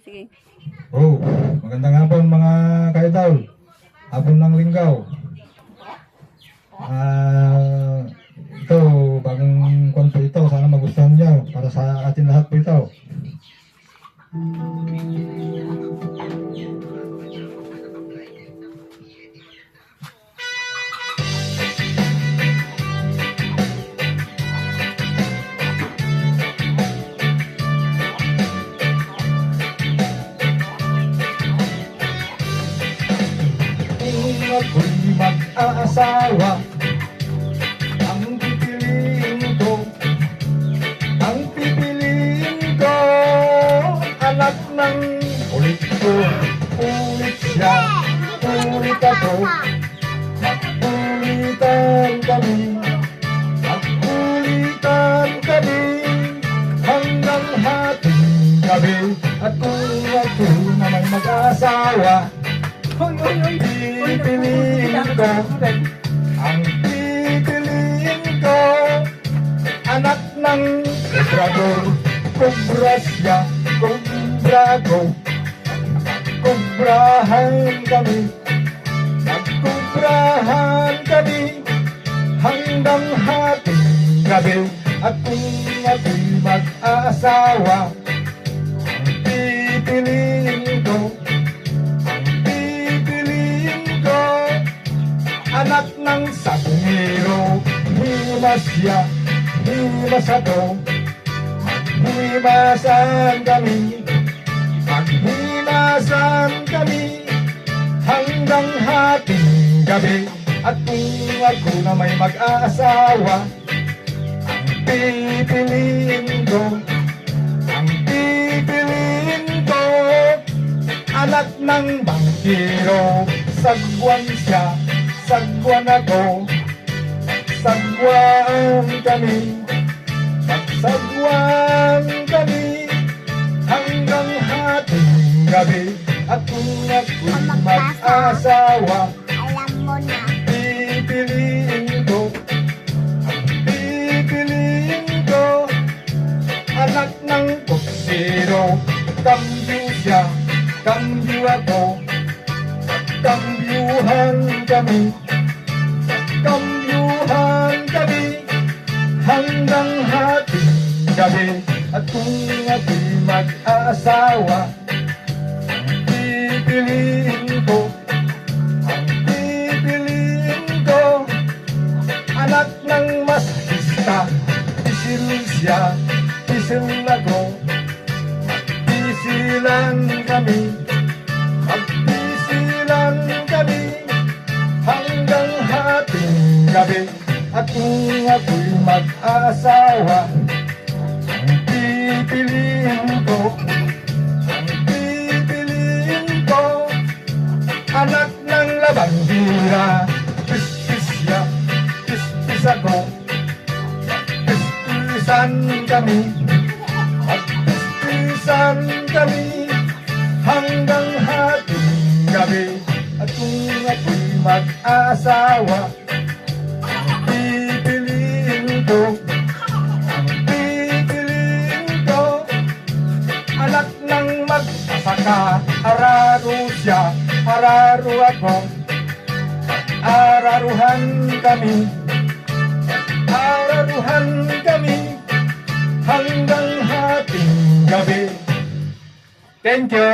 Sige. Oh, magandang hapon mga kaidol. Hapon ng linggaw. Ah, ito, bagong kwan po ito. Sana magustuhan nyo para sa atin lahat po ito. Mag-aasawa, ang pipiliin ko, ang pipiliin ko, anak ng ulit ko, ulit siya, ulit ako, magkulitan kami, magkulitan kami, hanggang hating gabi, at kung ako na may mag-aasawa, Hoy, hoy, hoy. pipiliin ko, kobrador, kobra siya, kobra ko. Kubrahan kami, nagkubrahan kami, hanggang hating gabi, at kung ako'y mag-aasawa, ang pipiliin ko, pipiliin ko, anak ng sabungero, himas siya, himas ako, maghimasan kami, maghimasan kami, hanggang hating gabi, at kung ako na may mag-aasawa, ang pipiliin ko, ang pipiliin ko, anak ng bangkiro, sagwan siya, sagwan ako, sagwan kami, magsagwan gabi, at kung ako'y mag-asawa, Alam mo na. pipiliin ko, pipiliin ko, anak ng boksero, kambyo siya, kambyo ako, kambyuhan kami, kambyuhan ng masista, isil siya, isil ako, magpisilan kami, magpisilan kami, hanggang hating gabi, at kung ako'y mag-asawa, ang pipiliin ko, ako, pispisan kami, magpispisan kami, hanggang hating gabi, at kung ako'y mag-asawa, pipiliin ko, pipiliin ko, anak ng magsasaka, araro siya, araro ako, araruhan kami, araruhan kami, hanggang hating gabi. Thank you.